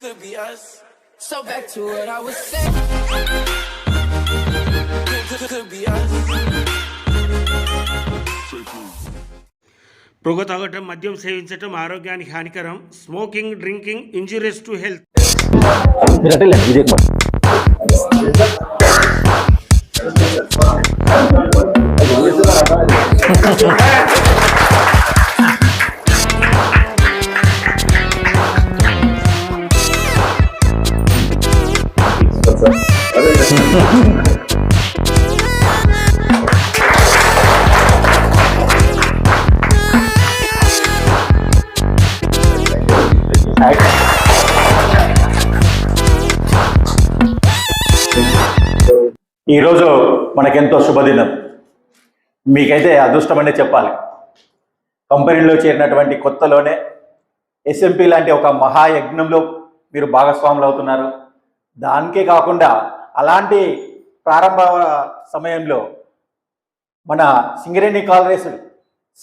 could be us. So back to what I was saying. Could, could, could be us. పొగ తాగటం మద్యం సేవించటం ఆరోగ్యానికి హానికరం smoking drinking injurious to health ఈరోజు మనకెంతో శుభదినం. మీకైతే అదృష్టమనే చెప్పాలి. కంపెనీలో చేరినటువంటి కొత్తలోనే ఎస్ఎంపి లాంటి ఒక మహాయజ్ఞంలో మీరు భాగస్వాములు అవుతున్నారు. దానికే కాకుండా అలాంటి ప్రారంభ సమయంలో మన సింగరేణి కాలరేస్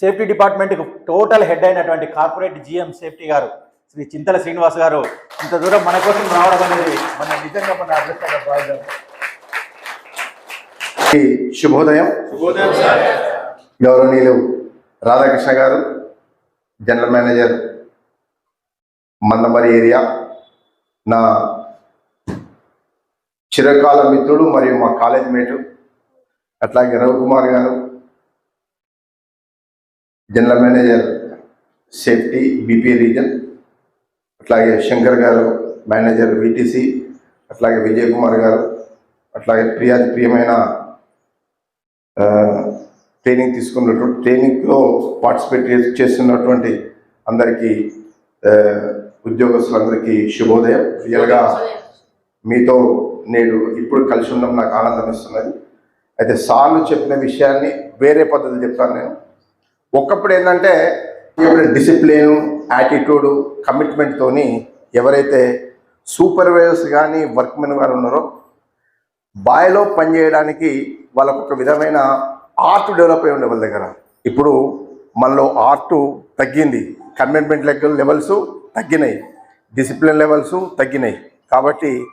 సేఫ్టీ డిపార్ట్మెంట్కు టోటల్ హెడ్ అయినటువంటి కార్పొరేట్ జిఎం సేఫ్టీ గారు శ్రీ చింతల శ్రీనివాస్ గారు ఇంత దూరం మన కోసం రావడం అనేది మన నిజంగా మన అదృష్టంగా భావిద్దాం. శుభోదయం. గౌరవనీయులు రాధాకృష్ణ గారు జనరల్ మేనేజర్ మందమరి ఏరియా నా చిరకాల మిత్రుడు మరియు మా కాలేజ్ మేటు అట్లాగే రవికుమార్ గారు general manager safety BP region అట్లాగే శంకర్ గారు మేనేజర్ వీటీసీ అట్లాగే విజయ్ కుమార్ గారు అట్లాగే ప్రియా ప్రియమైన ట్రైనింగ్ తీసుకున్నటువంటి ట్రైనింగ్లో పార్టిసిపేట్ చేస్తున్నటువంటి అందరికీ ఉద్యోగస్తులందరికీ శుభోదయం. రియల్గా మీతో నేడు ఇప్పుడు కలిసి ఉండడం నాకు ఆనందం ఇస్తున్నది. అయితే సార్లు చెప్పిన విషయాన్ని వేరే పద్ధతి చెప్తాను నేను. ఒకప్పుడు ఏంటంటే డిసిప్లిన్ యాటిట్యూడ్ కమిట్మెంట్తోని ఎవరైతే సూపర్వైజర్స్ కానీ వర్క్మెన్ గారు ఉన్నారో బాయ్లో పనిచేయడానికి వాళ్ళకు ఒక విధమైన ఆర్ట్ డెవలప్ అయి ఉండే వాళ్ళ దగ్గర. ఇప్పుడు మనలో ఆర్ట్ తగ్గింది. కమిట్మెంట్ లెక్కల లెవెల్స్ తగ్గినాయి. డిసిప్లిన్ లెవెల్స్ తగ్గినాయి. కాబట్టి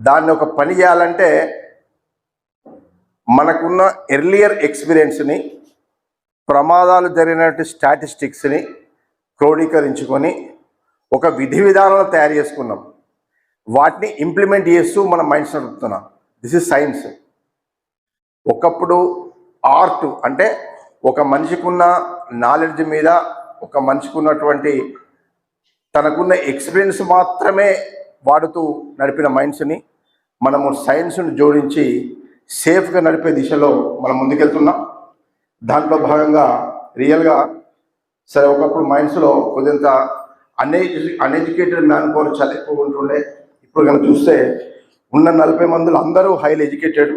దాన్ని ఒక పని చేయాలంటే మనకున్న ఎర్లియర్ ఎక్స్పీరియన్స్ని ప్రమాదాలు జరిగినటువంటి స్టాటిస్టిక్స్ని క్రోడీకరించుకొని ఒక విధి విధానాలు తయారు చేసుకున్నాం. వాటిని ఇంప్లిమెంట్ చేస్తూ మన మైండ్స్ నడుపుతున్నాం. దిస్ ఇస్ సైన్స్ ఒకప్పుడు ఆర్ట్ అంటే ఒక మనిషికున్న నాలెడ్జ్ మీద ఒక మనిషికి ఉన్నటువంటి తనకున్న ఎక్స్పీరియన్స్ మాత్రమే వాడుతూ నడిపిన మైండ్స్ని మనము సైన్స్ను జోడించి సేఫ్గా నడిపే దిశలో మనం ముందుకెళ్తున్నాం. దాంట్లో భాగంగా రియల్గా సరే ఒకప్పుడు మైండ్స్లో కొద్దింత అన్ఎడ్యు అన్ఎడ్యుకేటెడ్ మ్యాన్ పవర్ చాలా ఎక్కువ ఉంటుండే ఇప్పుడు కనుక చూస్తే ఉన్న నలభై మందులు అందరూ highly educated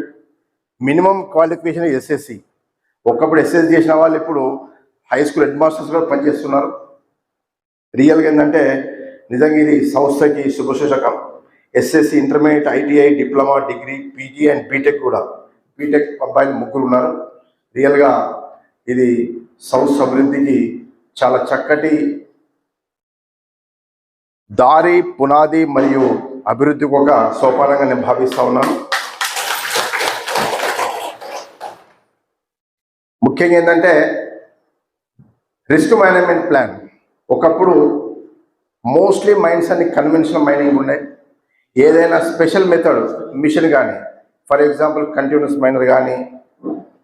minimum qualification SSC. ఒకప్పుడు ఎస్ఎస్సి చేసిన వాళ్ళు ఇప్పుడు హై స్కూల్ హెడ్మాస్టర్స్ కూడా పనిచేస్తున్నారు. రియల్గా ఏంటంటే నిజంగా ఇది సంస్థకి శుభసూచకం SSC intermediate ITI diploma degree PG and BTech కూడా. బీటెక్ అబ్బాయిలు ముగ్గురు ఉన్నారు. రియల్గా ఇది సంస్థ అభివృద్ధికి చాలా చక్కటి దారి పునాది మరియు అభివృద్ధికి ఒక సోపానంగా నేను భావిస్తా ఉన్నాను. ముఖ్యంగా ఏంటంటే రిస్క్ మేనేజ్మెంట్ ప్లాన్ ఒకప్పుడు మోస్ట్లీ మైండ్స్ అన్ని కన్వెన్షనల్ మైనింగ్ ఉన్నాయి ఏదైనా స్పెషల్ మెథడ్ మిషన్ కానీ ఫర్ ఎగ్జాంపుల్ కంటిన్యూస్ మైనర్ కానీ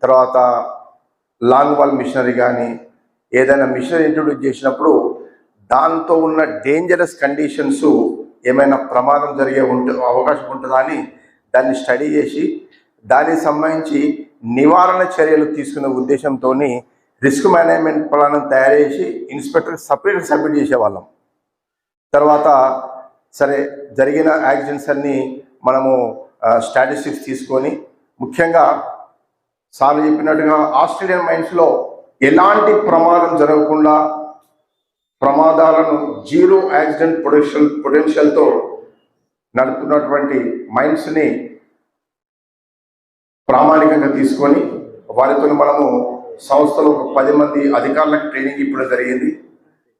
తర్వాత లాంగ్ వాల్ మిషనరీ కానీ ఏదైనా మిషన్ ఇంట్రొడ్యూస్ చేసినప్పుడు దాంతో ఉన్న డేంజరస్ కండిషన్స్ ఏమైనా ప్రమాదం జరిగే ఉంట అవకాశం ఉంటుందా అని దాన్ని స్టడీ చేసి దానికి సంబంధించి నివారణ చర్యలు తీసుకునే ఉద్దేశంతో రిస్క్ మేనేజ్మెంట్ ప్లాన్ తయారు చేసి ఇన్స్పెక్టర్ సపరేట్ సబ్మిట్ చేసేవాళ్ళం. తర్వాత సరే జరిగిన యాక్సిడెంట్స్ అన్నీ మనము స్టాటిస్టిక్స్ తీసుకొని ముఖ్యంగా సార్లు చెప్పినట్టుగా ఆస్ట్రేలియన్ మైండ్స్లో ఎలాంటి ప్రమాదం జరగకుండా ప్రమాదాలను జీరో యాక్సిడెంట్ పొటెన్షియల్ పొటెన్షియల్తో నడుపుతున్నటువంటి మైండ్స్ని ప్రామాణికంగా తీసుకొని వారితో మనము సంస్థలో ఒక పది మంది అధికారులకు ట్రైనింగ్ ఇప్పుడు జరిగింది.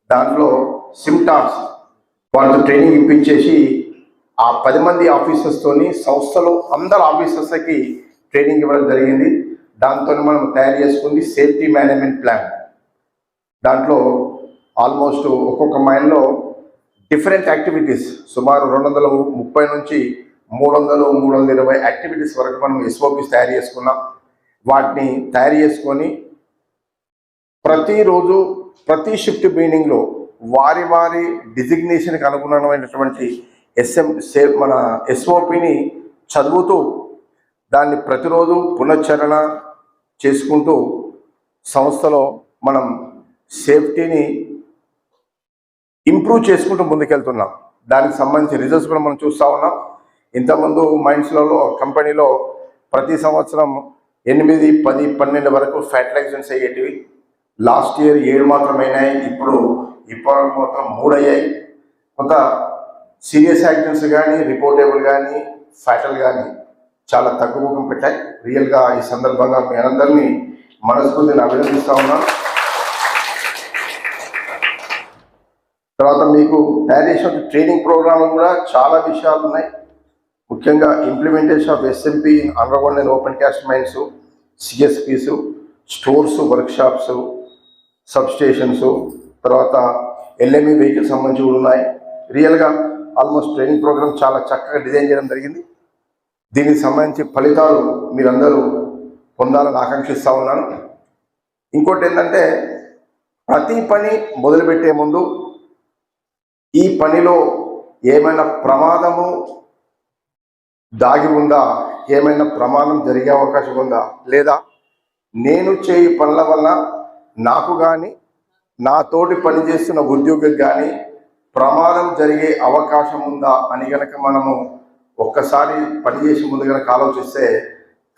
దాంట్లో సిమ్టామ్స్ వాళ్ళతో ట్రైనింగ్ ఇప్పించేసి ఆ పది మంది ఆఫీసర్స్తోని సంస్థలో అందరు ఆఫీసర్స్కి ట్రైనింగ్ ఇవ్వడం జరిగింది. దాంతో మనం తయారు చేసుకుంది సేఫ్టీ మేనేజ్మెంట్ ప్లాన్. దాంట్లో ఆల్మోస్ట్ ఒక్కొక్క మైండ్లో డిఫరెంట్ యాక్టివిటీస్ సుమారు రెండు వందల ముప్పై నుంచి మూడు వందలు మూడు వందల ఇరవై యాక్టివిటీస్ వరకు మనం ఎస్ఓపిస్ తయారు చేసుకున్నాం. వాటిని తయారు చేసుకొని ప్రతిరోజు ప్రతి షిఫ్ట్ మీనింగ్లో వారి వారి డిజిగ్నేషన్కి అనుగుణమైనటువంటి ఎస్ఎం సే మన ఎస్ఓపిని చదువుతూ దాన్ని ప్రతిరోజు పునశ్చరణ చేసుకుంటూ సంస్థలో మనం సేఫ్టీని ఇంప్రూవ్ చేసుకుంటూ ముందుకెళ్తున్నాం. దానికి సంబంధించి రిజల్ట్స్ కూడా మనం చూస్తూ ఉన్నాం. ఇంతకుముందు మైండ్స్లలో కంపెనీలో ప్రతి సంవత్సరం ఎనిమిది పది పన్నెండు వరకు ఫర్టిలైజేషన్స్ అయ్యేటివి. లాస్ట్ ఇయర్ ఏడు మాత్రమైనాయి. ఇప్పుడు ఇప్పుడు మాత్రం మూడు అయ్యాయి కొంత సీరియస్ యాక్సిడెంట్స్ కానీ రిపోర్టబుల్ కానీ ఫ్యాటల్ కానీ చాలా తగ్గుముఖం పెట్టాయి. రియల్గా ఈ సందర్భంగా మీ అందరినీ మనస్ఫూర్తిని అభినందిస్తూ ఉన్నాను తర్వాత మీకు తయారు చేసిన ట్రైనింగ్ ప్రోగ్రామ్ కూడా చాలా విషయాలు ఉన్నాయి. ముఖ్యంగా implementation of SMP underground and open cast mines CSPs stores workshops sub stations తర్వాత ఎల్ఎంఈ వెహికల్ సంబంధించి కూడా ఉన్నాయి. రియల్గా ఆల్మోస్ట్ ట్రైనింగ్ ప్రోగ్రామ్ చాలా చక్కగా డిజైన్ చేయడం జరిగింది. దీనికి సంబంధించి ఫలితాలు మీరందరూ పొందాలని ఆకాంక్షిస్తూ ఉన్నాను. ఇంకోటి ఏంటంటే ప్రతి పని మొదలుపెట్టే ముందు ఈ పనిలో ఏమైనా ప్రమాదము దాగి ఉందా? ఏమైనా ప్రమాదం జరిగే అవకాశం ఉందా? లేదా నేను చేయి పనుల వల్ల నాకు కానీ నాతోటి పనిచేస్తున్న ఉద్యోగికి కానీ ప్రమాదం జరిగే అవకాశం ఉందా అని కనుక మనము ఒక్కసారి పనిచేసి ముందుగా కాలం ఆలోచిస్తే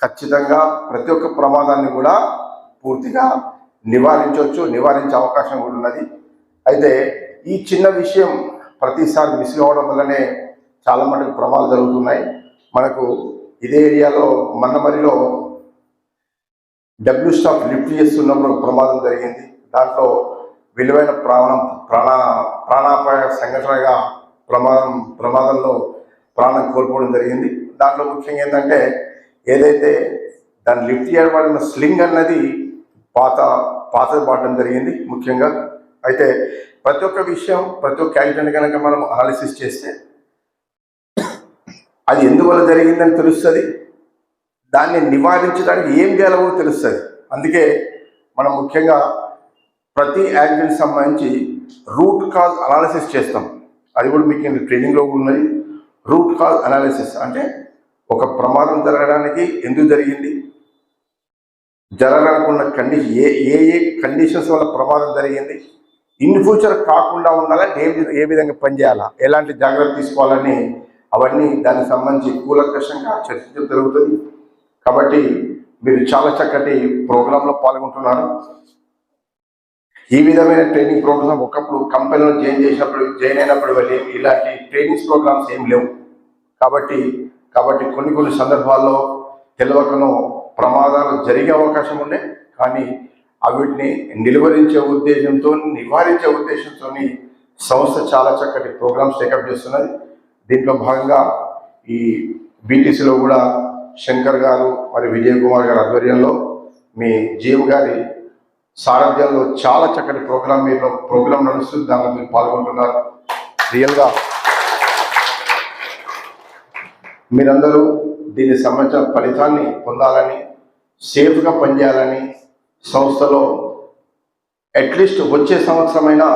ఖచ్చితంగా ప్రతి ఒక్క ప్రమాదాన్ని కూడా పూర్తిగా నివారించవచ్చు నివారించే అవకాశం కూడా ఉన్నది. అయితే ఈ చిన్న విషయం ప్రతిసారి మిస్ కావడం వల్లనే చాలా మటుకు ప్రమాదాలు జరుగుతున్నాయి. మనకు ఇదే ఏరియాలో మన్నమరిలో డబ్ల్యూ స్టాప్ లిఫ్ట్ చేస్తున్నప్పుడు ప్రమాదం జరిగింది. దాంట్లో విలువైన ప్రాణం ప్రాణ ప్రాణాపాయ సంఘటనగా ప్రమాదం ప్రమాదంలో ప్రాణం కోల్పోవడం జరిగింది. దాంట్లో ముఖ్యంగా ఏంటంటే ఏదైతే దాన్ని లిఫ్ట్ చేయబడిన స్లింగ్ అన్నది పాత పాతది పడడం జరిగింది ముఖ్యంగా. అయితే ప్రతి ఒక్క విషయం ప్రతి ఒక్క యాక్సిడెంట్ కనుక మనం అనాలిసిస్ చేస్తే అది ఎందువల్ల జరిగిందని తెలుస్తుంది. దాన్ని నివారించడానికి ఏం చేయాలో తెలుస్తుంది. అందుకే మనం ముఖ్యంగా ప్రతి యాక్సిడెంట్ సంబంధించి రూట్ కాజ్ అనాలిసిస్ చేస్తాం. అది కూడా మీకు ట్రైనింగ్లో ఉన్నది. రూట్ కాజ్ అనాలిసిస్ అంటే ఒక ప్రమాదం జరగడానికి ఎందుకు జరిగింది? జరగనుకున్న కండిషన్ ఏ ఏ ఏ కండిషన్స్ వల్ల ప్రమాదం జరిగింది? ఇన్ ఫ్యూచర్ కాకుండా ఉండాలని ఏ ఏ విధంగా పనిచేయాలా? ఎలాంటి జాగ్రత్త తీసుకోవాలని అవన్నీ దానికి సంబంధించి కూలంకషంగా చర్చించడం జరుగుతుంది. కాబట్టి మీరు చాలా చక్కటి ప్రోగ్రాంలో పాల్గొంటున్నారు. ఈ విధమైన ట్రైనింగ్ ప్రోగ్రామ్ ఒకప్పుడు కంపెనీలో జాయిన్ చేసినప్పుడు జాయిన్ అయినప్పుడు వెళ్ళి ఇలాంటి ట్రైనింగ్స్ ప్రోగ్రామ్స్ ఏం లేవు. కాబట్టి కాబట్టి కొన్ని కొన్ని సందర్భాల్లో తెలియకనో ప్రమాదాలు జరిగే అవకాశం ఉండే. కానీ అవిటిని నిలువరించే ఉద్దేశంతో నివారించే ఉద్దేశంతో సంస్థ చాలా చక్కటి ప్రోగ్రామ్స్ టేకప్ చేస్తున్నది. దీంట్లో భాగంగా ఈ బీటీసీలో కూడా శంకర్ గారు మరి విజయ్ కుమార్ గారి ఆధ్వర్యంలో మీ జీఎం గారి సారథ్యంలో చాలా చక్కటి ప్రోగ్రామ్ మీరు ప్రోగ్రామ్ నడుస్తుంది. దానిలో మీరు పాల్గొంటున్నారు. రియల్గా మీరందరూ దీనికి సంబంధించిన ఫలితాన్ని పొందాలని సేఫ్గా పనిచేయాలని సంస్థలో అట్లీస్ట్ వచ్చే సంవత్సరమైనా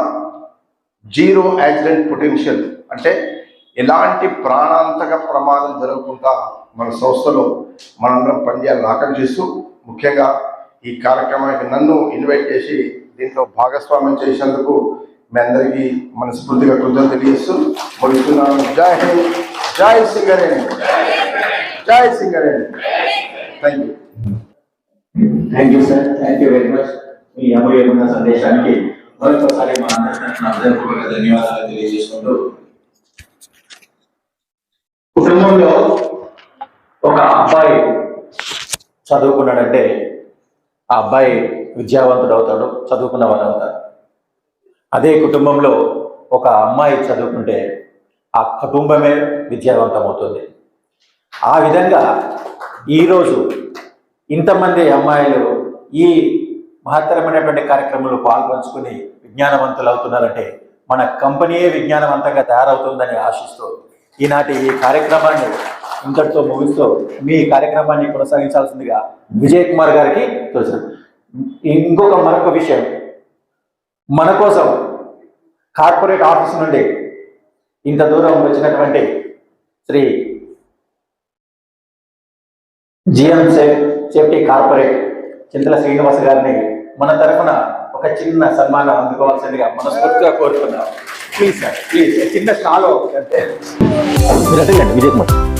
జీరో యాక్సిడెంట్ పొటెన్షియల్ అంటే ఎలాంటి ప్రాణాంతక ప్రమాదం జరగకుండా మన సంస్థలో మనందరం పనిచేయాలని ఆకాంక్షిస్తూ ముఖ్యంగా ఈ కార్యక్రమానికి నన్ను ఇన్వైట్ చేసి దీంట్లో భాగస్వామ్యం చేసినందుకు మీ అందరికీ మనస్ఫూర్తిగా కృతజ్ఞత తెలియజేస్తూ ముగిస్తున్నాను. జై హింద్ జై సింగరేణి. జై Singareni. Thank you thank you sir thank you very much మీ అమూల్యమైన సందేశానికి మరొకసారి మా అందరికీ ధన్యవాదాలు తెలియజేసుకుంటూ కుటుంబంలో ఒక అబ్బాయి చదువుకున్నాడంటే ఆ అబ్బాయి విద్యావంతుడు అవుతాడు చదువుకున్న చదువుకున్నవాడు అవుతాడు అదే కుటుంబంలో ఒక అమ్మాయి చదువుకుంటే ఆ కుటుంబమే విద్యావంతమవుతుంది. ఆ విధంగా ఈరోజు ఇంతమంది అమ్మాయిలు ఈ మహత్తరమైనటువంటి కార్యక్రమంలో పాల్పంచుకుని విజ్ఞానవంతులు అవుతున్నారంటే మన కంపెనీయే విజ్ఞానవంతంగా తయారవుతుందని ఆశిస్తూ ఈనాటి ఈ కార్యక్రమాన్ని ఇంతటితో ముగిస్తూ మీ కార్యక్రమాన్ని కొనసాగించాల్సిందిగా విజయ్ కుమార్ గారికి తెలుసు ఇంకొక మరొక విషయం. మన కోసం కార్పొరేట్ ఆఫీస్ నుండి ఇంత దూరం వచ్చినటువంటి Shri GM safe safety corporate Chintala Srinivas గారిని మన తరఫున ఒక చిన్న సన్మానం అందుకోవాల్సిందిగా మనస్ఫూర్తిగా కోరుతున్నాం. ప్లీజ్ సార్ ప్లీజ్ చిన్న స్టాలో. అంటే మీరు అడగండి విజయ్ కుమార్.